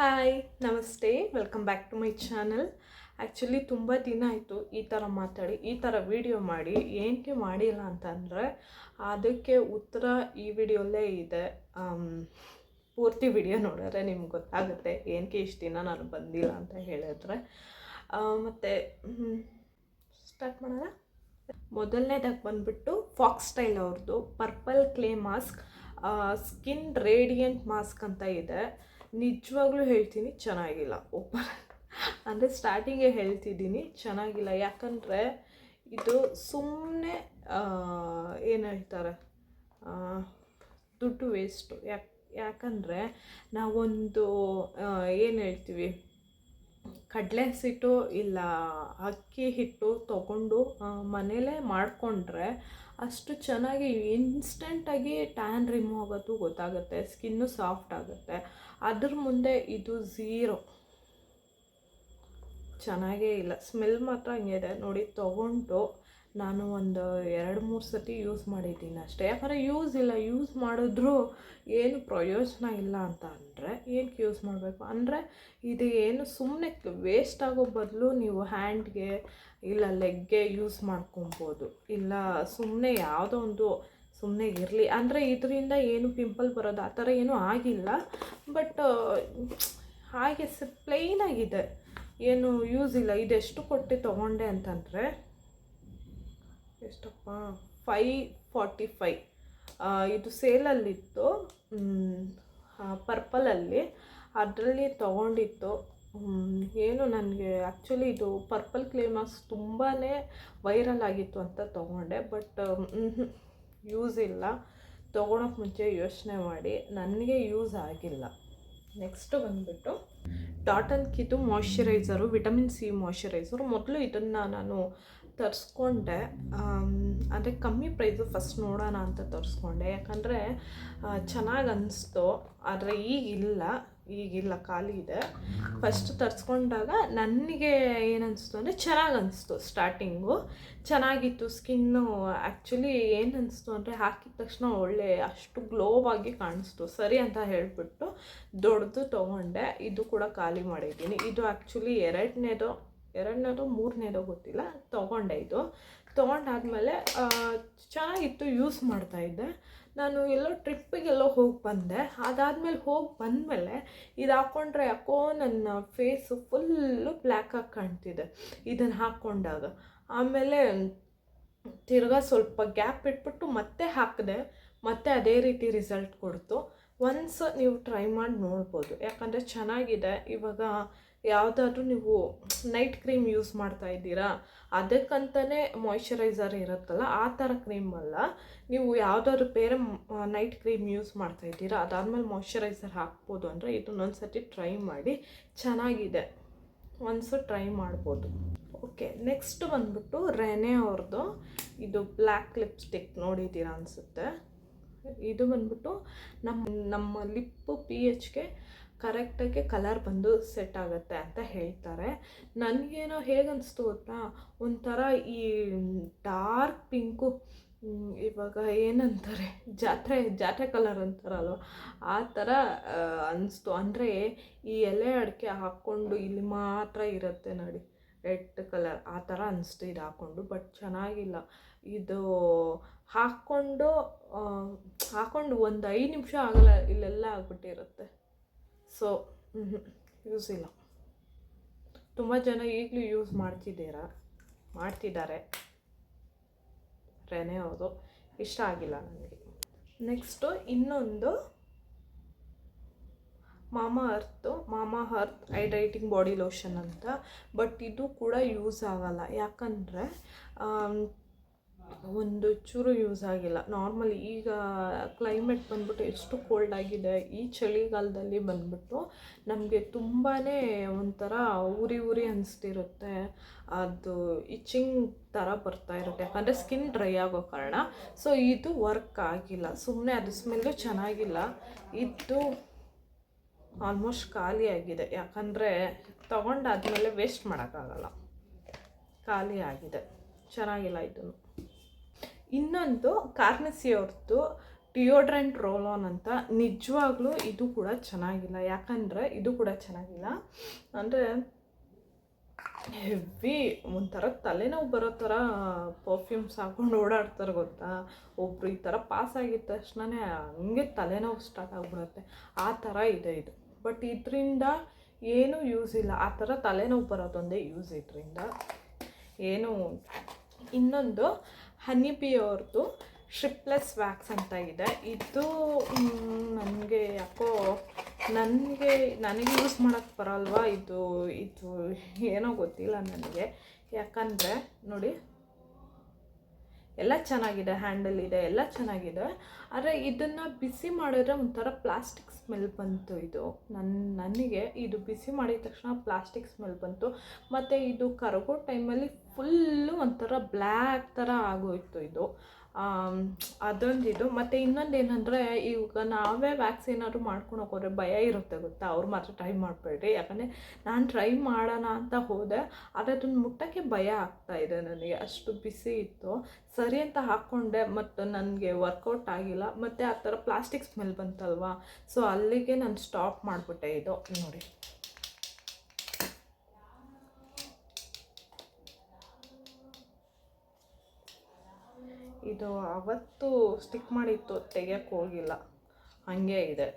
Hi ನಮಸ್ತೆ. Welcome back to my channel actually ತುಂಬ ದಿನ ಆಯಿತು ಈ ಥರ ಮಾತಾಡಿ, ಈ ಥರ ವಿಡಿಯೋ ಮಾಡಿ ಏನಕ್ಕೆ ಮಾಡಿಲ್ಲ ಅಂತಂದರೆ, ಅದಕ್ಕೆ ಉತ್ತರ ಈ ವಿಡಿಯೋಲ್ಲೇ ಇದೆ. ಪೂರ್ತಿ ವಿಡಿಯೋ ನೋಡಿದ್ರೆ ನಿಮ್ಗೆ ಗೊತ್ತಾಗುತ್ತೆ ಏನಕ್ಕೆ ಇಷ್ಟು ದಿನ ನಾನು ಬಂದಿಲ್ಲ ಅಂತ ಹೇಳಿದ್ರೆ. ಮತ್ತು ಸ್ಟಾರ್ಟ್ ಮಾಡೋಣ. ಮೊದಲನೇದಾಗಿ ಬಂದುಬಿಟ್ಟು ಫಾಕ್ಸ್ ಸ್ಟೈಲ್ ಅವ್ರದ್ದು purple clay mask skin radiant mask ಅಂತ ಇದೆ. ನಿಜವಾಗ್ಲೂ ಹೇಳ್ತೀನಿ, ಚೆನ್ನಾಗಿಲ್ಲ. ಓಪನ್ ಅಂದರೆ ಸ್ಟಾರ್ಟಿಂಗೇ ಹೇಳ್ತಿದ್ದೀನಿ, ಚೆನ್ನಾಗಿಲ್ಲ. ಯಾಕಂದರೆ ಇದು ಸುಮ್ಮನೆ ಏನು ಹೇಳ್ತಾರೆ? ದುಡ್ಡು ವೇಸ್ಟು ಯಾಕೆ, ಯಾಕಂದರೆ ನಾವೊಂದು ಏನು ಹೇಳ್ತೀವಿ? ಕಡಲೆ ಹಸಿಟ್ಟು ಇಲ್ಲ ಅಕ್ಕಿ ಹಿಟ್ಟು ತಗೊಂಡು ಮನೇಲೇ ಮಾಡಿಕೊಂಡ್ರೆ ಅಷ್ಟು ಚೆನ್ನಾಗಿ ಇನ್ಸ್ಟೆಂಟಾಗಿ ಟ್ಯಾನ್ ರಿಮೂವ್ ಆಗೋದು ಗೊತ್ತಾಗುತ್ತೆ ಸ್ಕಿನ್ನು ಸಾಫ್ಟ್ ಆಗುತ್ತೆ. ಅದ್ರ ಮುಂದೆ ಇದು ಝೀರೋ ಚೆನ್ನಾಗೇ ಇಲ್ಲ. ಸ್ಮೆಲ್ ಮಾತ್ರ ಹಂಗಿದೆ ನೋಡಿ, ತೊಗೊಂಡು ನಾನು ಒಂದು ಎರಡು ಮೂರು ಸತಿ ಯೂಸ್ ಮಾಡಿದ್ದೀನಿ ಅಷ್ಟೇ. ಯಾಕಂದರೆ ಯೂಸ್ ಇಲ್ಲ ಯೂಸ್ ಮಾಡಿದ್ರೂ ಏನು ಪ್ರಯೋಜನ ಇಲ್ಲ ಅಂತ ಅಂದರೆ ಏನಕ್ಕೆ ಯೂಸ್ ಮಾಡಬೇಕು ಅಂದರೆ ಇದು ಏನು ಸುಮ್ಮನೆ ವೇಸ್ಟ್ ಆಗೋ ಬದಲು ನೀವು ಹ್ಯಾಂಡ್ಗೆ ಇಲ್ಲ ಲೆಗ್ಗೆ ಯೂಸ್ ಮಾಡ್ಕೊಬೋದು. ಇಲ್ಲ ಸುಮ್ಮನೆ ಯಾವುದೋ ಒಂದು ಸುಮ್ಮನೆ ಇರಲಿ. ಅಂದರೆ ಇದರಿಂದ ಏನು ಪಿಂಪಲ್ ಬರೋದು ಆ ಥರ ಏನೂ ಆಗಿಲ್ಲ. ಬಟ್ ಹಾಗೆ ಸ ಪ್ಲೈನಾಗಿದೆ ಏನು ಯೂಸ್ ಇಲ್ಲ. ಇದೆಷ್ಟು ಕೊಟ್ಟು ತೊಗೊಂಡೆ ಅಂತಂದರೆ ಎಷ್ಟಪ್ಪ? ಫೈ ಫಾರ್ಟಿ ಫೈ ಇದು ಸೇಲಲ್ಲಿತ್ತು ಪರ್ಪಲಲ್ಲಿ ಅದರಲ್ಲಿ ತೊಗೊಂಡಿತ್ತು. ಏನು ನನಗೆ ಆ್ಯಕ್ಚುಲಿ ಇದು ಪರ್ಪಲ್ ಕ್ಲೇ ಮಾಸ್ಕ್ ತುಂಬಾ ವೈರಲ್ ಆಗಿತ್ತು ಅಂತ ತೊಗೊಂಡೆ ಬಟ್ ಯೂಸ್ ಇಲ್ಲ. ತೊಗೊಳಕ್ಕೆ ಮುಂಚೆ ಯೋಚನೆ ಮಾಡಿ. ನನಗೆ ಯೂಸ್ ಆಗಿಲ್ಲ. ನೆಕ್ಸ್ಟು ಬಂದುಬಿಟ್ಟು ಡಾಟನ್ ಕಿದು ಮಾಯ್ಶ್ಚರೈಸರು ವಿಟಮಿನ್ ಸಿ ಮಾಯ್ಶ್ಚರೈಸರು ಮೊದಲು ಇದನ್ನು ನಾನು ತರಿಸ್ಕೊಂಡೆ. ಅಂದರೆ ಕಮ್ಮಿ ಪ್ರೈಸು ಫಸ್ಟ್ ನೋಡೋಣ ಅಂತ ತರಿಸ್ಕೊಂಡೆ. ಯಾಕಂದರೆ ಚೆನ್ನಾಗಿ ಅನ್ನಿಸ್ತು ಆದರೆ ಈಗಿಲ್ಲ ಈಗಿಲ್ಲ ಖಾಲಿ ಇದೆ. ಫಸ್ಟ್ ತರಿಸ್ಕೊಂಡಾಗ ನನಗೆ ಏನನ್ನಿಸ್ತು ಅಂದರೆ ಚೆನ್ನಾಗಿ ಅನ್ನಿಸ್ತು ಸ್ಟಾರ್ಟಿಂಗು ಚೆನ್ನಾಗಿತ್ತು ಸ್ಕಿನ್ನು ಆ್ಯಕ್ಚುಲಿ ಏನು ಅನ್ನಿಸ್ತು ಅಂದರೆ ಹಾಕಿದ ತಕ್ಷಣ ಒಳ್ಳೆ, ಅಷ್ಟು ಗ್ಲೋವಾಗಿ ಕಾಣಿಸ್ತು. ಸರಿ ಅಂತ ಹೇಳಿಬಿಟ್ಟು ದೊಡ್ಡದು ತೊಗೊಂಡೆ. ಇದು ಕೂಡ ಖಾಲಿ ಮಾಡಿದ್ದೀನಿ. ಇದು ಆ್ಯಕ್ಚುಲಿ ಎರಡನೇದು. ಎರಡನೇದು, ಮೂರನೇದೋ ಗೊತ್ತಿಲ್ಲ, ತೊಗೊಂಡೆ ಇದು. ತೊಗೊಂಡಾದ್ಮೇಲೆ ಚೆನ್ನಾಗಿತ್ತು ಯೂಸ್ ಮಾಡ್ತಾಯಿದ್ದೆ ನಾನು ಎಲ್ಲೋ ಟ್ರಿಪ್ಪಿಗೆಲ್ಲೋ ಹೋಗಿ ಬಂದೆ. ಅದಾದಮೇಲೆ ಹೋಗಿ ಬಂದಮೇಲೆ ಇದು ಹಾಕ್ಕೊಂಡ್ರೆ ಯಾಕೋ ನನ್ನ ಫೇಸು ಫುಲ್ಲು ಬ್ಲ್ಯಾಕಾಗಿ ಕಾಣ್ತಿದೆ ಇದನ್ನು ಹಾಕ್ಕೊಂಡಾಗ ಆಮೇಲೆ ತಿರ್ಗಾ ಸ್ವಲ್ಪ ಗ್ಯಾಪ್ ಇಟ್ಬಿಟ್ಟು ಮತ್ತೆ ಹಾಕಿದೆ, ಮತ್ತೆ ಅದೇ ರೀತಿ ರಿಸಲ್ಟ್ ಕೊಡ್ತು. ಒನ್ಸ್ ನೀವು ಟ್ರೈ ಮಾಡಿ ನೋಡ್ಬೋದು. ಯಾಕಂದರೆ ಚೆನ್ನಾಗಿದೆ. ಇವಾಗ ಯಾವುದಾದ್ರೂ ನೀವು ನೈಟ್ ಕ್ರೀಮ್ ಯೂಸ್ ಮಾಡ್ತಾ ಇದ್ದೀರಾ ಅದಕ್ಕಂತಲೇ ಮಾಯ್ಶ್ಚರೈಸರ್ ಇರುತ್ತಲ್ಲ, ಆ ಥರ ಕ್ರೀಮ್ ಅಲ್ಲ. ನೀವು ಯಾವುದಾದ್ರು ಬೇರೆ ನೈಟ್ ಕ್ರೀಮ್ ಯೂಸ್ ಮಾಡ್ತಾ ಇದ್ದೀರಾ, ಅದಾದಮೇಲೆ ಮಾಯ್ಶ್ಚರೈಸರ್ ಹಾಕ್ಬೋದು ಅಂದರೆ ಇದನ್ನೊಂದು ಸರ್ತಿ ಟ್ರೈ ಮಾಡಿ, ಚೆನ್ನಾಗಿದೆ. ಒಂದು ಟ್ರೈ ಮಾಡ್ಬೋದು. ಓಕೆ, ನೆಕ್ಸ್ಟ್ ಬಂದ್ಬಿಟ್ಟು ರೆನೆ ಅವ್ರದ್ದು, ಇದು ಬ್ಲ್ಯಾಕ್ ಲಿಪ್ಸ್ಟಿಕ್ ನೋಡಿದ್ದೀರಾ ಅನಿಸುತ್ತೆ. ಇದು ಬಂದ್ಬಿಟ್ಟು ನಮ್ಮ ನಮ್ಮ ಲಿಪ್ಪು ಪಿ ಎಚ್ಗೆ ಕರೆಕ್ಟಾಗಿ ಕಲರ್ ಬಂದು ಸೆಟ್ ಆಗುತ್ತೆ ಅಂತ ಹೇಳ್ತಾರೆ. ನನಗೇನೋ ಹೇಗನ್ನಿಸ್ತು ಗೊತ್ತಾ? ಒಂಥರ ಈ ಡಾರ್ಕ್ ಪಿಂಕು ಇವಾಗ ಏನಂತಾರೆ? ಜಾತ್ರೆ ಜಾತ್ರೆ ಕಲರ್ ಅಂತಾರಲ್ವ? ಆ ಥರ ಅನ್ನಿಸ್ತು ಅಂದರೆ ಈ ಎಲೆ ಅಡಿಕೆ ಹಾಕ್ಕೊಂಡು ಇಲ್ಲಿ ಮಾತ್ರ ಇರುತ್ತೆ ನೋಡಿ. ರೆಡ್ ಕಲರ್ ಆ ಥರ ಅನ್ನಿಸ್ತು ಇದು ಹಾಕ್ಕೊಂಡು ಬಟ್ ಚೆನ್ನಾಗಿಲ್ಲ. ಇದು ಹಾಕ್ಕೊಂಡು ಹಾಕ್ಕೊಂಡು ಒಂದು ಐದು ನಿಮಿಷ ಆಗಲ್ಲ, ಇಲ್ಲೆಲ್ಲ ಆಗ್ಬಿಟ್ಟಿರುತ್ತೆ. ಸೊ ಯೂಸ್ ಇಲ್ಲ. ತುಂಬ ಜನ ಈಗಲೂ ಯೂಸ್ ಮಾಡ್ತಿದ್ದೀರಾ? ಮಾಡ್ತಿದ್ದಾರೆ. ರೆನೆ ಅವರು ಇಷ್ಟ ಆಗಿಲ್ಲ ನನಗೆ. ನೆಕ್ಸ್ಟು ಇನ್ನೊಂದು. Mama Earth, Mama Earth hydrating body lotion ಅಂತ. ಬಟ್ ಇದು ಕೂಡ ಯೂಸ್ ಆಗಲ್ಲ. ಯಾಕಂದರೆ ಒಂದು ಚೂರು ಯೂಸ್ ಆಗಿಲ್ಲ. ನಾರ್ಮಲಿ ಈಗ ಕ್ಲೈಮೇಟ್ ಬಂದ್ಬಿಟ್ಟು ಎಷ್ಟು ಕೋಲ್ಡ್ ಆಗಿದೆ ಈ ಚಳಿಗಾಲದಲ್ಲಿ ಬಂದ್ಬಿಟ್ಟು ನಮಗೆ ತುಂಬಾ ಒಂಥರ ಉರಿ ಉರಿ ಅನಿಸ್ತಿರುತ್ತೆ. ಅದು ಇಚಿಂಗ್ ಥರ ಬರ್ತಾ ಇರುತ್ತೆ. ಯಾಕಂದರೆ ಸ್ಕಿನ್ ಡ್ರೈ ಆಗೋ ಕಾರಣ. ಸೊ ಇದು ವರ್ಕ್ ಆಗಿಲ್ಲ. ಸುಮ್ಮನೆ ಅದು ಸ್ಮೆಲ್ಲು ಚೆನ್ನಾಗಿಲ್ಲ. ಇದು ಆಲ್ಮೋಸ್ಟ್ ಖಾಲಿ ಆಗಿದೆ. ಯಾಕಂದರೆ ತೊಗೊಂಡಾದಮೇಲೆ ವೇಸ್ಟ್ ಮಾಡೋಕ್ಕಾಗಲ್ಲ. ಖಾಲಿ ಆಗಿದೆ. ಚೆನ್ನಾಗಿಲ್ಲ ಇದನ್ನು. ಇನ್ನೊಂದು ಕಾರ್ನಸಿ ಅವ್ರದ್ದು ಡಿಯೋಡ್ರೆಂಟ್ ರೋಲ್ ಆನ್ ಅಂತ ನಿಜವಾಗ್ಲೂ ಇದು ಕೂಡ ಚೆನ್ನಾಗಿಲ್ಲ. ಯಾಕಂದರೆ ಇದು ಕೂಡ ಚೆನ್ನಾಗಿಲ್ಲ. ಅಂದರೆ ಹೆವಿ ಒಂಥರ ತಲೆನೋವು ಬರೋ ಥರ ಪರ್ಫ್ಯೂಮ್ಸ್ ಹಾಕೊಂಡು ಓಡಾಡ್ತಾರೆ ಗೊತ್ತಾ? ಒಬ್ರು ಈ ಥರ ಪಾಸ್ ಆಗಿದ ತಕ್ಷಣನೇ ಹಂಗೆ ತಲೆನೋವು ಸ್ಟಾರ್ಟ್ ಆಗಿಬಿಡುತ್ತೆ. ಆ ಥರ ಇದೆ ಇದು. ಬಟ್ ಇದರಿಂದ ಏನೂ ಯೂಸ್ ಇಲ್ಲ. ಆ ಥರ ತಲೆನೋವು ಬರೋದೊಂದೇ ಯೂಸ್ ಇದರಿಂದ. ಏನು ಇನ್ನೊಂದು ಹನಿ ಬಿ ಅವ್ರದ್ದು ಶ್ರಿಪ್ಲೆಸ್ ವ್ಯಾಕ್ಸ್ ಅಂತ ಇದೆ. ಇದು ನನಗೆ ಯಾಕೋ, ನನಗೆ ನನಗೆ ಯೂಸ್ ಮಾಡೋಕ್ಕೆ ಬರಲ್ವಾ ಇದು ಇದು ಏನೋ ಗೊತ್ತಿಲ್ಲ ನನಗೆ. ಯಾಕಂದರೆ, ನೋಡಿ ಎಲ್ಲ ಚೆನ್ನಾಗಿದೆ ಹ್ಯಾಂಡಲ್ ಇದೆ, ಎಲ್ಲ ಚೆನ್ನಾಗಿದೆ. ಆದರೆ ಇದನ್ನು ಬಿಸಿ ಮಾಡಿದ್ರೆ ಒಂಥರ ಪ್ಲಾಸ್ಟಿಕ್ ಸ್ಮೆಲ್ ಬಂತು ಇದು. ನನ್ನ ನನಗೆ ಇದು ಬಿಸಿ ಮಾಡಿದ ತಕ್ಷಣ ಪ್ಲಾಸ್ಟಿಕ್ ಸ್ಮೆಲ್ ಬಂತು. ಮತ್ತು ಇದು ಕರಗೋ ಟೈಮಲ್ಲಿ ಫುಲ್ಲು ಒಂಥರ ಬ್ಲ್ಯಾಕ್ ಥರ ಆಗೋಯಿತು ಇದು. ಅದೊಂದಿದು. ಮತ್ತು ಇನ್ನೊಂದು ಏನಂದರೆ ಈಗ ನಾವೇ ವ್ಯಾಕ್ಸಿನ್ ಆದರೂ ಮಾಡ್ಕೊಂಡು ಹೋಗೋರೆ ಭಯ ಇರುತ್ತೆ ಗೊತ್ತಾ? ಅವ್ರು ಮಾತ್ರ ಟ್ರೈ ಮಾಡಬೇಡ್ರಿ. ಯಾಕಂದರೆ ನಾನು ಟ್ರೈ ಮಾಡೋಣ ಅಂತ ಹೋದೆ, ಆದರೆ ಅದನ್ನು ಮುಟ್ಟೋಕ್ಕೆ ಭಯ ಆಗ್ತಾ ಇದೆ ನನಗೆ. ಅಷ್ಟು ಬಿಸಿ ಇತ್ತು. ಸರಿ ಅಂತ ಹಾಕ್ಕೊಂಡೆ ಮತ್ತು ನನಗೆ ವರ್ಕೌಟ್ ಆಗಿಲ್ಲ. ಮತ್ತು ಆ ಥರ ಪ್ಲಾಸ್ಟಿಕ್ ಸ್ಮೆಲ್ ಬಂತಲ್ವಾ? ಸೊ ಅಲ್ಲಿಗೆ ನಾನು ಸ್ಟಾಪ್ ಮಾಡಿಬಿಟ್ಟೆ ಇದು. ನೋಡಿ. ಇದು ಅವತ್ತು ಸ್ಟಿಕ್ ಮಾಡಿತ್ತು, ತೆಗಿಯೋಕ್ಕೆ ಹೋಗಿಲ್ಲ. ಹಾಗೆ ಇದೆ.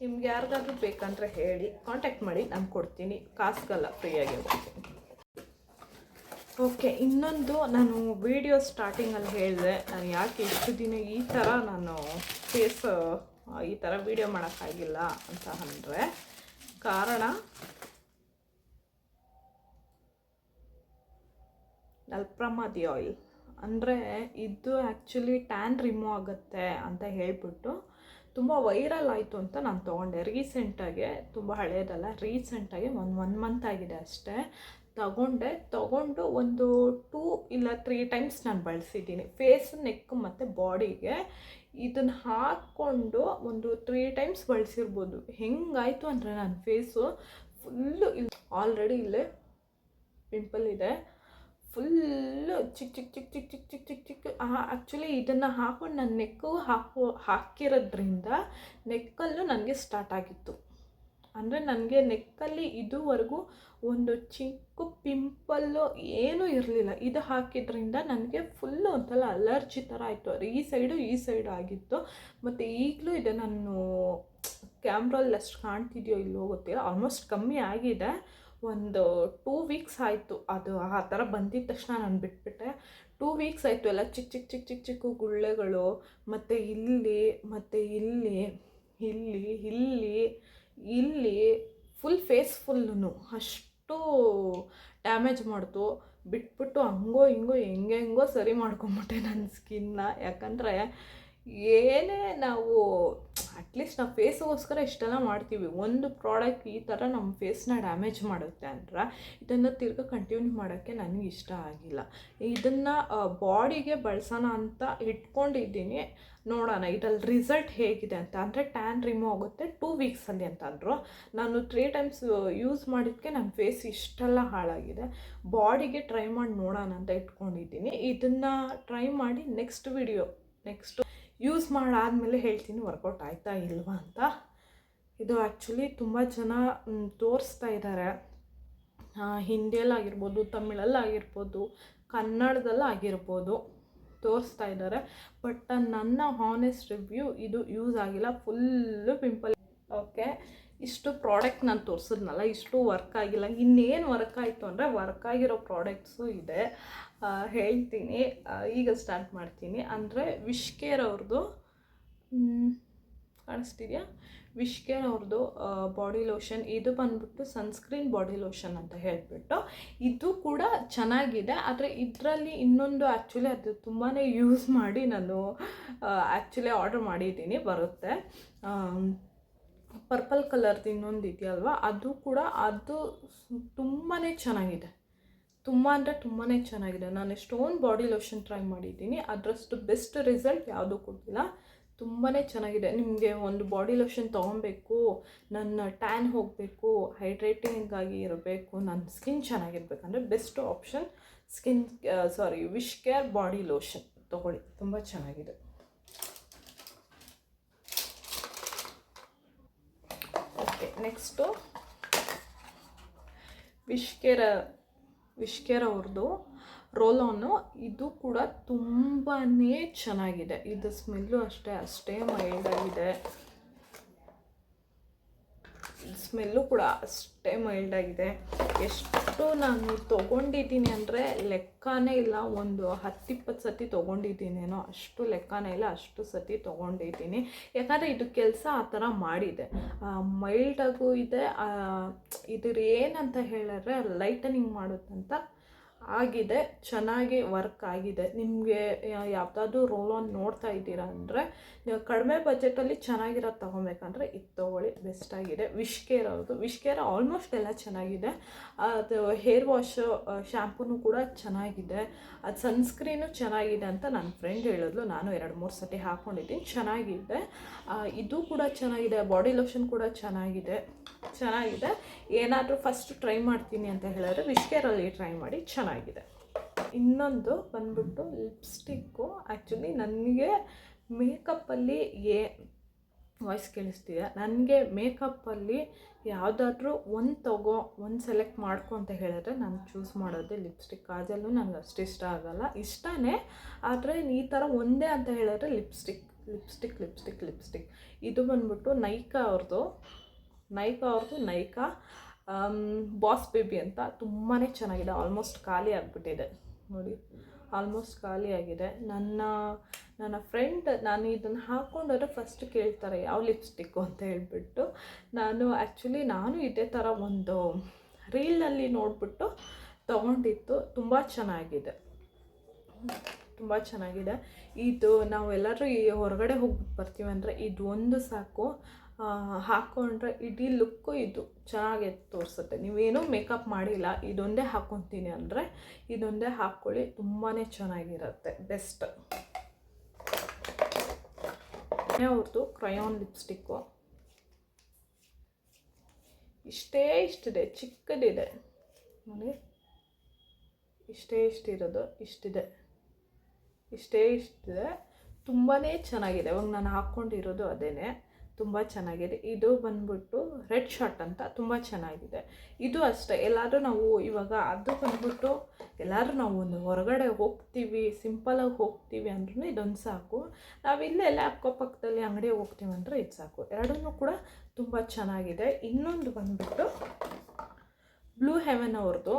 ನಿಮ್ಗೆ ಯಾರಿಗಾದ್ರೂ ಬೇಕಂದ್ರೆ ಹೇಳಿ ಕಾಂಟ್ಯಾಕ್ಟ್ ಮಾಡಿ, ನಾನು ಕೊಡ್ತೀನಿ. ಕಾಸ್ಗಲ್ಲ, ಫ್ರೀಯಾಗಿ ಕೊಡ್ತೀನಿ. ಓಕೆ ಇನ್ನೊಂದು ನಾನು ವಿಡಿಯೋ ಸ್ಟಾರ್ಟಿಂಗಲ್ಲಿ ಹೇಳಿದೆ. ನಾನು ಯಾಕೆ ಇಷ್ಟು ದಿನ ಈ ಥರ ನಾನು ಫೇಸ್ ಈ ಥರ ವಿಡಿಯೋ ಮಾಡೋಕ್ಕಾಗಿಲ್ಲ ಅಂತ ಅಂದರೆ, ಕಾರಣ ನಲ್ಪ್ರಮಾದಿ ಆಯಿಲ್ ಅಂದರೆ ಇದು ಆ್ಯಕ್ಚುಲಿ ಟ್ಯಾನ್ ರಿಮೂವ್ ಆಗುತ್ತೆ ಅಂತ ಹೇಳಿಬಿಟ್ಟು ತುಂಬ ವೈರಲ್ ಆಯಿತು ಅಂತ ನಾನು ತೊಗೊಂಡೆ. ರೀಸೆಂಟಾಗೆ ತುಂಬ ಹಳೆಯದಲ್ಲ ರೀಸೆಂಟಾಗಿ ಒಂದು ಒನ್ ಮಂತ್ ಆಗಿದೆ ಅಷ್ಟೇ. ತಗೊಂಡೆ. ತಗೊಂಡು ಒಂದು ಟೂ ಇಲ್ಲ ತ್ರೀ ಟೈಮ್ಸ್ ನಾನು ಬಳಸಿದ್ದೀನಿ. ಫೇಸ್ ನೆಕ್ ಮತ್ತು ಬಾಡಿಗೆ ಇದನ್ನು ಹಾಕ್ಕೊಂಡು ಒಂದು ತ್ರೀ ಟೈಮ್ಸ್ ಬಳಸಿರ್ಬೋದು. ಹೆಂಗಾಯಿತು ಅಂದರೆ ನನ್ನ ಫೇಸು ಫುಲ್ಲು ಇಲ್ಲಿ ಆಲ್ರೆಡಿ ಇಲ್ಲೇ ಪಿಂಪಲ್ ಇದೆ. ಫುಲ್ಲು ಚಿಕ್ಕ ಚಿಕ್ಕ ಚಿಕ್ಕ ಚಿಕ್ಕ ಚಿಕ್ಕ ಚಿಕ್ಕ ಚಿಕ್ಕ ಚಿಕ್ಕ ಆ್ಯಕ್ಚುಲಿ ಇದನ್ನು ಹಾಕೊಂಡು ನನ್ನ ನೆಕ್ಕು ಹಾಕೋ, ಹಾಕಿರೋದ್ರಿಂದ ನೆಕ್ಕಲ್ಲೂ ನನಗೆ ಸ್ಟಾರ್ಟ್ ಆಗಿತ್ತು. ಅಂದರೆ ನನಗೆ ನೆಕ್ಕಲ್ಲಿ ಇದುವರೆಗೂ ಒಂದು ಚಿಕ್ಕ ಪಿಂಪಲ್ಲು ಏನೂ ಇರಲಿಲ್ಲ. ಇದು ಹಾಕಿದ್ರಿಂದ ನನಗೆ ಫುಲ್ಲು ಒಂಥರ ಅಲರ್ಜಿ ಥರ ಆಯಿತು. ಈ ಸೈಡು ಈ ಸೈಡು ಆಗಿತ್ತು. ಮತ್ತು ಈಗಲೂ ಇದೆ, ನಾನು ಕ್ಯಾಮ್ರಲ್ಲಿ ಅಷ್ಟು ಕಾಣ್ತಿದೆಯೋ ಇಲ್ಲೋ ಗೊತ್ತಿಲ್ಲ. ಆಲ್ಮೋಸ್ಟ್ ಕಮ್ಮಿ ಆಗಿದೆ. ಒಂದು ಟೂ ವೀಕ್ಸ್ ಆಯಿತು. ಅದು ಆ ಥರ ಬಂದಿದ್ದ ತಕ್ಷಣ ನಾನು ಬಿಟ್ಬಿಟ್ಟೆ. ಟೂ ವೀಕ್ಸ್ ಆಯಿತು ಎಲ್ಲ ಚಿಕ್ಕ ಚಿಕ್ಕ ಚಿಕ್ಕ ಚಿಕ್ಕ ಚಿಕ್ಕ ಗುಳ್ಳೆಗಳು, ಮತ್ತು ಇಲ್ಲಿ ಮತ್ತು ಇಲ್ಲಿ ಇಲ್ಲಿ ಇಲ್ಲಿ ಇಲ್ಲಿ ಫುಲ್ ಫೇಸ್ ಫುಲ್ಲು ಅಷ್ಟು ಡ್ಯಾಮೇಜ್ ಮಾಡ್ತು ಬಿಟ್ಬಿಟ್ಟು ಹಂಗೋ, ಹಿಂಗೋ, ಹೆಂಗೆ, ಹೆಂಗೋ ಸರಿ ಮಾಡ್ಕೊಂಬಿಟ್ಟೆ ನನ್ನ ಸ್ಕಿನ್ನ ಯಾಕಂದರೆ ಏನೇ ನಾವು ಅಟ್ಲೀಸ್ಟ್ ನಾವು ಫೇಸ್ಗೋಸ್ಕರ ಇಷ್ಟೆಲ್ಲ ಮಾಡ್ತೀವಿ. ಒಂದು ಪ್ರಾಡಕ್ಟ್ ಈ ಥರ ನಮ್ಮ ಫೇಸ್ನ ಡ್ಯಾಮೇಜ್ ಮಾಡುತ್ತೆ ಅಂದ್ರೆ ಇದನ್ನು ತಿರ್ಗಿ ಕಂಟಿನ್ಯೂ ಮಾಡೋಕ್ಕೆ ನನಗೆ ಇಷ್ಟ ಆಗಿಲ್ಲ. ಇದನ್ನು ಬಾಡಿಗೆ ಬಳಸೋಣ ಅಂತ ಇಟ್ಕೊಂಡಿದ್ದೀನಿ. ನೋಡೋಣ, ಇದರಲ್ಲಿ ರಿಸಲ್ಟ್ ಹೇಗಿದೆ ಅಂತ. ಅಂದರೆ ಟ್ಯಾನ್ ರಿಮೂವ್ ಆಗುತ್ತೆ ಟೂ ವೀಕ್ಸಲ್ಲಿ ಅಂತ ಅಂದರು. ನಾನು ತ್ರೀ ಟೈಮ್ಸ್ ಯೂಸ್ ಮಾಡಿದ್ದಕ್ಕೆ ನನ್ನ ಫೇಸ್ ಇಷ್ಟೆಲ್ಲ ಹಾಳಾಗಿದೆ. ಬಾಡಿಗೆ ಟ್ರೈ ಮಾಡಿ ನೋಡೋಣ ಅಂತ ಇಟ್ಕೊಂಡಿದ್ದೀನಿ. ಇದನ್ನು ಟ್ರೈ ಮಾಡಿ ನೆಕ್ಸ್ಟ್ ವಿಡಿಯೋ ನೆಕ್ಸ್ಟು ಯೂಸ್ ಮಾಡಾದಮೇಲೆ ಹೇಳ್ತೀನಿ ವರ್ಕೌಟ್ ಆಯ್ತಾ ಇಲ್ವಾ ಅಂತ. ಇದು ಆ್ಯಕ್ಚುಲಿ ತುಂಬ ಜನ ತೋರಿಸ್ತಾ ಇದ್ದಾರೆ ಹಿಂದಿಯಲ್ಲಾಗಿರ್ಬೋದು ತಮಿಳಲ್ಲಾಗಿರ್ಬೋದು ಕನ್ನಡದಲ್ಲಾಗಿರ್ಬೋದು ತೋರಿಸ್ತಾ ಇದ್ದಾರೆ ಬಟ್ ನನ್ನ ಹಾನೆಸ್ಟ್ ರಿವ್ಯೂ ಇದು ಯೂಸ್ ಆಗಿಲ್ಲ. ಫುಲ್ಲು ಪಿಂಪಲ್ ಓಕೆ ಇಷ್ಟು ಪ್ರಾಡಕ್ಟ್ ನಾನು ತೋರಿಸಿದ್ನಲ್ಲ, ಇಷ್ಟು ವರ್ಕ್ ಆಗಿಲ್ಲ, ಇನ್ನೇನು ವರ್ಕ್ ಆಯಿತು ಅಂದರೆ ವರ್ಕ್ ಆಗಿರೋ ಪ್ರಾಡಕ್ಟ್ಸು ಇದೆ. ಹೇಳ್ತೀನಿ. ಈಗ ಸ್ಟಾರ್ಟ್ ಮಾಡ್ತೀನಿ. ಅಂದರೆ ವಿಶ್ ಕೇರ್ ಅವ್ರದ್ದು ಕಾಣಿಸ್ತಿದೆಯಾ? ವಿಶ್ ಕೇರ್ ಅವ್ರದ್ದು ಬಾಡಿ ಲೋಷನ್ ಇದು ಬಂದ್ಬಿಟ್ಟು ಸನ್ಸ್ಕ್ರೀನ್ ಬಾಡಿ ಲೋಷನ್ ಅಂತ ಹೇಳಿಬಿಟ್ಟು, ಇದು ಕೂಡ ಚೆನ್ನಾಗಿದೆ. ಆದರೆ ಇದರಲ್ಲಿ ಇನ್ನೊಂದು ಆ್ಯಕ್ಚುಲಿ ಅದು ತುಂಬಾ ಯೂಸ್ ಮಾಡಿ ನಾನು ಆ್ಯಕ್ಚುಲಿ ಆರ್ಡರ್ ಮಾಡಿದ್ದೀನಿ, ಬರುತ್ತೆ. ಪರ್ಪಲ್ ಕಲರ್ದು ಇನ್ನೊಂದು ಇದೆಯಲ್ವ? ಅದು ಕೂಡ ಅದು ತುಂಬಾ ಚೆನ್ನಾಗಿದೆ. ತುಂಬ ಅಂದರೆ ತುಂಬಾ ಚೆನ್ನಾಗಿದೆ. ನಾನು ಎಷ್ಟೊಂದು ಬಾಡಿ ಲೋಷನ್ ಟ್ರೈ ಮಾಡಿದ್ದೀನಿ. ಅದರಷ್ಟು ಬೆಸ್ಟ್ ರಿಸಲ್ಟ್ ಯಾವುದೂ ಕೊಟ್ಟಿಲ್ಲ. ತುಂಬಾ ಚೆನ್ನಾಗಿದೆ. ನಿಮಗೆ ಒಂದು ಬಾಡಿ ಲೋಷನ್ ತೊಗೊಬೇಕು, ನನ್ನ ಟ್ಯಾನ್ ಹೋಗಬೇಕು ಹೈಡ್ರೇಟಿಂಗ್ ಆಗಿ ಇರಬೇಕು ನನ್ನ skin ಚೆನ್ನಾಗಿರ್ಬೇಕಂದ್ರೆ best option skin sorry Wish Care body lotion ತೊಗೊಳ್ಳಿ. ತುಂಬ ಚೆನ್ನಾಗಿದೆ. ನೆಕ್ಸ್ಟು ವಿಶ್ಕೇರ ವಿಶ್ಕೇರ್ ಅವ್ರದ್ದು ರೋಲೋನು ಇದು ಕೂಡ ತುಂಬಾ ಚೆನ್ನಾಗಿದೆ. ಇದು ಸ್ಮೆಲ್ಲು ಅಷ್ಟೇ ಅಷ್ಟೇ ಮೈಲ್ಡಾಗಿದೆ ಸ್ಮೆಲ್ಲು ಕೂಡ ಅಷ್ಟೇ ಮೈಲ್ಡಾಗಿದೆ ಎಷ್ಟು ನಾನು ತೊಗೊಂಡಿದ್ದೀನಿ ಅಂದರೆ ಲೆಕ್ಕನೇ ಇಲ್ಲ. ಒಂದು ಹತ್ತಿಪ್ಪತ್ತು ಸತಿ ತೊಗೊಂಡಿದ್ದೀನೇನೋ ಅಷ್ಟು ಲೆಕ್ಕನೇ ಇಲ್ಲ, ಅಷ್ಟು ಸತಿ ತೊಗೊಂಡಿದ್ದೀನಿ. ಯಾಕಂದರೆ ಇದು ಕೆಲಸ ಆ ಥರ ಮಾಡಿದೆ. ಮೈಲ್ಡಾಗೂ ಇದೆ. ಇದ್ರ ಏನಂತ ಹೇಳಿದ್ರೆ ಲೈಟನಿಂಗ್ ಮಾಡುತ್ತಂತ ಆಗಿದೆ, ಚೆನ್ನಾಗಿ ವರ್ಕ್ ಆಗಿದೆ. ನಿಮಗೆ ಯಾವುದಾದ್ರೂ ರೋಲ್ ಆನ್ ನೋಡ್ತಾ ಇದ್ದೀರಾ ಅಂದರೆ, ನೀವು ಕಡಿಮೆ ಬಜೆಟಲ್ಲಿ ಚೆನ್ನಾಗಿರೋದು ತೊಗೊಬೇಕಂದ್ರೆ ಇದು ತೊಗೊಳ್ಳಿ ಬೆಸ್ಟಾಗಿದೆ ವಿಶ್ಕೇರ್ ಅವ್ರದ್ದು. ವಿಶ್ಕೇರ್ ಆಲ್ಮೋಸ್ಟ್ ಎಲ್ಲ ಚೆನ್ನಾಗಿದೆ. ಅದು ಹೇರ್ ವಾಶು ಶ್ಯಾಂಪೂನು ಕೂಡ ಚೆನ್ನಾಗಿದೆ. ಅದು ಸನ್ಸ್ಕ್ರೀನು ಚೆನ್ನಾಗಿದೆ ಅಂತ ನನ್ನ ಫ್ರೆಂಡ್ ಹೇಳಿದ್ಲು. ನಾನು ಎರಡು ಮೂರು ಸತಿ ಹಾಕ್ಕೊಂಡಿದ್ದೀನಿ ಚೆನ್ನಾಗಿದೆ. ಇದು ಕೂಡ ಚೆನ್ನಾಗಿದೆ. ಬಾಡಿ ಲೋಷನ್ ಕೂಡ ಚೆನ್ನಾಗಿದೆ. ಚೆನ್ನಾಗಿದೆ. ಏನಾದರೂ ಫಸ್ಟ್ ಟ್ರೈ ಮಾಡ್ತೀನಿ ಅಂತ ಹೇಳಿದ್ರೆ ವಿಶ್ಕೇರಲ್ಲಿ ಟ್ರೈ ಮಾಡಿ ಚೆನ್ನಾಗಿದೆ. ಇನ್ನೊಂದು ಬಂದ್ಬಿಟ್ಟು ಲಿಪ್ಸ್ಟಿಕ್ಕು. ಆ್ಯಕ್ಚುಲಿ ನನಗೆ ಮೇಕಪ್ಪಲ್ಲಿ ಏ ವಾಯ್ಸ್ ಕೇಳಿಸ್ತಿದೆ. ನನಗೆ ಮೇಕಪ್ಪಲ್ಲಿ ಯಾವುದಾದ್ರೂ ಒಂದು ತಗೋ, ಒಂದು ಸೆಲೆಕ್ಟ್ ಮಾಡ್ಕೊ ಅಂತ ಹೇಳಿದ್ರೆ ನಾನು ಚೂಸ್ ಮಾಡೋದೇ ಲಿಪ್ಸ್ಟಿಕ್. ಕಾಜಲ್ಲೂ ನನಗೆ ಅಷ್ಟು ಇಷ್ಟ ಆಗೋಲ್ಲ. ಇಷ್ಟನೇ, ಆದರೆ ಈ ಥರ ಒಂದೇ ಅಂತ ಹೇಳಿದ್ರೆ ಲಿಪ್ಸ್ಟಿಕ್ ಲಿಪ್ಸ್ಟಿಕ್ ಲಿಪ್ಸ್ಟಿಕ್ ಲಿಪ್ಸ್ಟಿಕ್. ಇದು ಬಂದ್ಬಿಟ್ಟು ನೈಕಾ ಅವ್ರದ್ದು ನೈಕಾ ಅವ್ರದ್ದು ನೈಕಾ. ಬಾಸ್ ಬೇಬಿ ಅಂತ ತುಂಬಾ ಚೆನ್ನಾಗಿದೆ. ಆಲ್ಮೋಸ್ಟ್ ಖಾಲಿ ಆಗಿಬಿಟ್ಟಿದೆ. ನೋಡಿ, ಆಲ್ಮೋಸ್ಟ್ ಖಾಲಿಯಾಗಿದೆ ನನ್ನ ನನ್ನ ಫ್ರೆಂಡ್, ನಾನು ಇದನ್ನು ಹಾಕ್ಕೊಂಡವ್ರೆ ಫಸ್ಟ್ ಕೇಳ್ತಾರೆ, ಯಾವ ಲಿಪ್ಸ್ಟಿಕ್ಕು ಅಂತ ಹೇಳಿಬಿಟ್ಟು. ನಾನು ಆ್ಯಕ್ಚುಲಿ ನಾನು ಇದೇ ಥರ ಒಂದು ರೀಲ್ನಲ್ಲಿ ನೋಡಿಬಿಟ್ಟು ತೊಗೊಂಡಿತ್ತು ತುಂಬ ಚೆನ್ನಾಗಿದೆ. ತುಂಬ ಚೆನ್ನಾಗಿದೆ. ಇದು ನಾವೆಲ್ಲರೂ ಈ ಹೊರಗಡೆ ಹೋಗ್ಬಿಟ್ಟು ಬರ್ತೀವಿ ಅಂದರೆ ಇದು ಒಂದು ಸಾಕು. ಹಾಕ್ಕೊಂಡ್ರೆ ಇಡೀ ಲುಕ್ಕು ಇದು ಚೆನ್ನಾಗಿ ತೋರಿಸುತ್ತೆ. ನೀವೇನೂ ಮೇಕಪ್ ಮಾಡಿಲ್ಲ, ಇದೊಂದೇ ಹಾಕ್ಕೊತೀನಿ ಅಂದರೆ ಇದೊಂದೇ ಹಾಕ್ಕೊಳ್ಳಿ ತುಂಬಾ ಚೆನ್ನಾಗಿರುತ್ತೆ. ಬೆಸ್ಟ್ ಅವ್ರದ್ದು ಕ್ರಯೋನ್ ಲಿಪ್ಸ್ಟಿಕ್ಕು ಇಷ್ಟೇ ಇಷ್ಟಿದೆ, ಚಿಕ್ಕದಿದೆ. ನೋಡಿ. ಇಷ್ಟೇ ಇಷ್ಟಿರೋದು, ಇಷ್ಟಿದೆ. ಇಷ್ಟೇ ಇಷ್ಟಿದೆ. ತುಂಬಾ ಚೆನ್ನಾಗಿದೆ. ಇವಾಗ ನಾನು ಹಾಕ್ಕೊಂಡಿರೋದು ಅದೇ ತುಂಬ ಚೆನ್ನಾಗಿದೆ. ಇದು ಬಂದ್ಬಿಟ್ಟು ರೆಡ್ ಶಾರ್ಟ್ ಅಂತ ತುಂಬ ಚೆನ್ನಾಗಿದೆ. ಇದು ಅಷ್ಟೇ, ಎಲ್ಲಾದರೂ ನಾವು ಇವಾಗ ಅದು ಬಂದ್ಬಿಟ್ಟು ಎಲ್ಲರೂ ನಾವು ಒಂದು ಹೊರಗಡೆ ಹೋಗ್ತೀವಿ ಸಿಂಪಲಾಗಿ ಹೋಗ್ತೀವಿ ಅಂದ್ರೂ ಇದೊಂದು ಸಾಕು. ನಾವಿಲ್ಲೇ ಎಲ್ಲ ಪಕ್ಕದಲ್ಲಿ ಅಂಗಡಿ ಹೋಗ್ತೀವಿ ಅಂದರೆ ಇದು ಸಾಕು. ಎರಡೂ ಕೂಡ ತುಂಬ ಚೆನ್ನಾಗಿದೆ. ಇನ್ನೊಂದು ಬಂದ್ಬಿಟ್ಟು ಬ್ಲೂ ಹೆವೆನ್ ಅವ್ರದ್ದು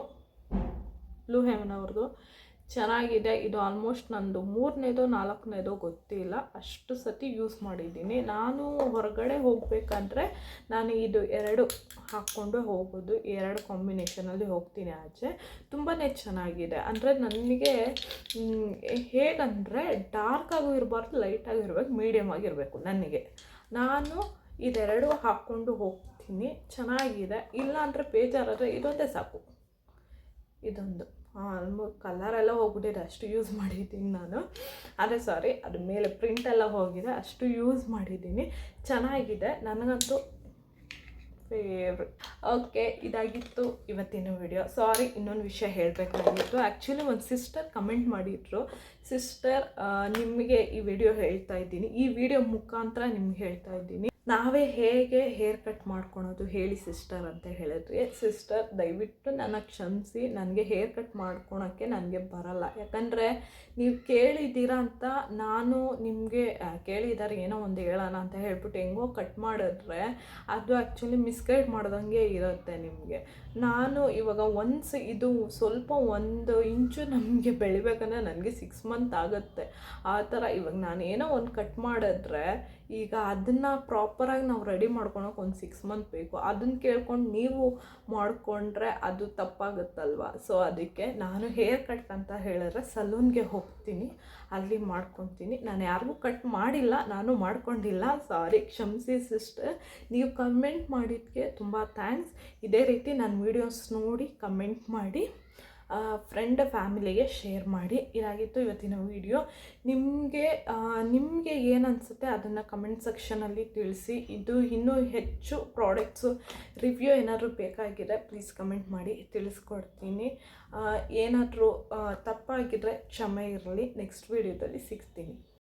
ಬ್ಲೂ ಹೆವೆನ್ ಅವ್ರದ್ದು ಚೆನ್ನಾಗಿದೆ. ಇದು ಆಲ್ಮೋಸ್ಟ್ ನಂದು ಮೂರನೇದೋ, ನಾಲ್ಕನೇದೋ ಗೊತ್ತಿಲ್ಲ. ಅಷ್ಟು ಸತಿ ಯೂಸ್ ಮಾಡಿದ್ದೀನಿ. ನಾನು ಹೊರಗಡೆ ಹೋಗಬೇಕಂದ್ರೆ ನಾನು ಇದು ಎರಡು ಹಾಕ್ಕೊಂಡು ಹೋಗೋದು. ಎರಡು ಕಾಂಬಿನೇಷನಲ್ಲಿ ಹೋಗ್ತೀನಿ ಆಚೆ. ತುಂಬಾ ಚೆನ್ನಾಗಿದೆ. ಅಂದರೆ ನನಗೆ ಹೇಗಂದರೆ ಡಾರ್ಕಾಗೂ ಇರಬಾರ್ದು ಲೈಟಾಗೂ ಇರಬೇಕು ಮೀಡಿಯಮ್ ಆಗಿರಬೇಕು ನನಗೆ. ನಾನು ಇದೆರಡು ಹಾಕ್ಕೊಂಡು ಹೋಗ್ತೀನಿ. ಚೆನ್ನಾಗಿದೆ. ಇಲ್ಲ ಅಂದರೆ ಬೇಜಾರಾದರೆ ಇದೊಂದೇ ಸಾಕು. ಇದೊಂದು. ಆಲ್ಮೋ ಕಲರೆಲ್ಲ ಹೋಗ್ಬಿಟ್ಟಿದೆ, ಅಷ್ಟು ಯೂಸ್ ಮಾಡಿದ್ದೀನಿ ನಾನು. ಅದೇ ಸಾರಿ ಅದ್ರ ಮೇಲೆ ಪ್ರಿಂಟೆಲ್ಲ ಹೋಗಿದೆ, ಅಷ್ಟು ಯೂಸ್ ಮಾಡಿದ್ದೀನಿ. ಚೆನ್ನಾಗಿದೆ, ನನಗಂತೂ ಫೇವ್ರೆಟ್ ಓಕೆ ಇದಾಗಿತ್ತು ಇವತ್ತಿನ ವಿಡಿಯೋ ಸಾರಿ ಇನ್ನೊಂದು ವಿಷಯ ಹೇಳಬೇಕಾಗಿತ್ತು. ಆ್ಯಕ್ಚುಲಿ ಒಂದು ಸಿಸ್ಟರ್ ಕಮೆಂಟ್ ಮಾಡಿದ್ರು. ಸಿಸ್ಟರ್ ನಿಮಗೆ ಈ ವಿಡಿಯೋ ಹೇಳ್ತಾ ಇದ್ದೀನಿ. ಈ ವಿಡಿಯೋ ಮುಖಾಂತರ ನಿಮ್ಗೆ ಹೇಳ್ತಾ ಇದ್ದೀನಿ. ನಾವೇ ಹೇಗೆ ಹೇರ್ ಕಟ್ ಮಾಡ್ಕೊಳೋದು ಹೇಳಿ ಸಿಸ್ಟರ್ ಅಂತ ಹೇಳಿದ್ವಿ ಸಿಸ್ಟರ್ ದಯವಿಟ್ಟು ನನಗೆ ಕ್ಷಮಿಸಿ, ನನಗೆ ಹೇರ್ ಕಟ್ ಮಾಡ್ಕೊಳೋಕ್ಕೆ ನನಗೆ ಬರಲ್ಲ. ಯಾಕಂದರೆ ನೀವು ಕೇಳಿದ್ದೀರಾ ಅಂತ ನಾನು ನಿಮಗೆ ಕೇಳಿದ್ದಾರೆ ಏನೋ ಒಂದು ಹೇಳೋಣ ಅಂತ ಹೇಳ್ಬಿಟ್ಟು ಹೆಂಗೋ ಕಟ್ ಮಾಡಿದ್ರೆ ಅದು ಆ್ಯಕ್ಚುಲಿ ಮಿಸ್ಗೈಡ್ ಮಾಡ್ದಂಗೆ ಇರುತ್ತೆ ನಿಮಗೆ. ನಾನು ಇವಾಗ ಒನ್ಸ್ ಇದು ಸ್ವಲ್ಪ ಒಂದು ಇಂಚು ನಮಗೆ ಬೆಳಿಬೇಕಂದ್ರೆ ನನಗೆ ಸಿಕ್ಸ್ ಮಂತ್ ಆಗುತ್ತೆ. ಆ ಥರ ಇವಾಗ ನಾನು ಏನೋ ಒಂದು ಕಟ್ ಮಾಡಿದ್ರೆ ಈಗ ಅದನ್ನು ಪ್ರಾಪರಾಗಿ ನಾವು ರೆಡಿ ಮಾಡ್ಕೊಳಕ್ಕೆ ಒಂದು ಸಿಕ್ಸ್ ಮಂತ್ ಬೇಕು. ಅದನ್ನು ಕೇಳ್ಕೊಂಡು ನೀವು ಮಾಡಿಕೊಂಡ್ರೆ ಅದು ತಪ್ಪಾಗುತ್ತಲ್ವ? ಸೊ ಅದಕ್ಕೆ ನಾನು ಹೇರ್ ಕಟ್ ಅಂತ ಹೇಳಿದ್ರೆ ಸಲೂನ್ಗೆ ಹೋಗ್ತೀನಿ. ಅಲ್ಲಿ ಮಾಡ್ಕೊತೀನಿ. ನಾನು ಯಾರಿಗೂ ಕಟ್ ಮಾಡಿಲ್ಲ, ನಾನು ಮಾಡ್ಕೊಂಡಿಲ್ಲ. ಸಾರಿ ಕ್ಷಮಿಸಿ ಸಿಸ್ಟರ್ ನೀವು ಕಮೆಂಟ್ ಮಾಡಿದ್ದಕ್ಕೆ ತುಂಬ ಥ್ಯಾಂಕ್ಸ್ ಇದೇ ರೀತಿ ನನ್ನ ವೀಡಿಯೋಸ್ ನೋಡಿ ಕಮೆಂಟ್ ಮಾಡಿ. ಫ್ರೆಂಡ್ ಫ್ಯಾಮಿಲಿಗೆ ಶೇರ್ ಮಾಡಿ. ಇದಾಗಿತ್ತು ಇವತ್ತಿನ ವಿಡಿಯೋ ನಿಮಗೆ ನಿಮಗೆ ಏನು ಅನಿಸುತ್ತೆ ಅದನ್ನು ಕಮೆಂಟ್ ಸೆಕ್ಷನಲ್ಲಿ ತಿಳಿಸಿ. ಇದು ಇನ್ನೂ ಹೆಚ್ಚು ಪ್ರಾಡಕ್ಟ್ಸು ರಿವ್ಯೂ ಏನಾದರೂ ಬೇಕಾಗಿದೆ ಪ್ಲೀಸ್ ಕಮೆಂಟ್ ಮಾಡಿ, ತಿಳಿಸ್ಕೊಡ್ತೀನಿ. ಏನಾದರೂ ತಪ್ಪಾಗಿದ್ದರೆ ಕ್ಷಮೆ ಇರಲಿ. ನೆಕ್ಸ್ಟ್ ವೀಡಿಯೋದಲ್ಲಿ ಸಿಗ್ತೀನಿ.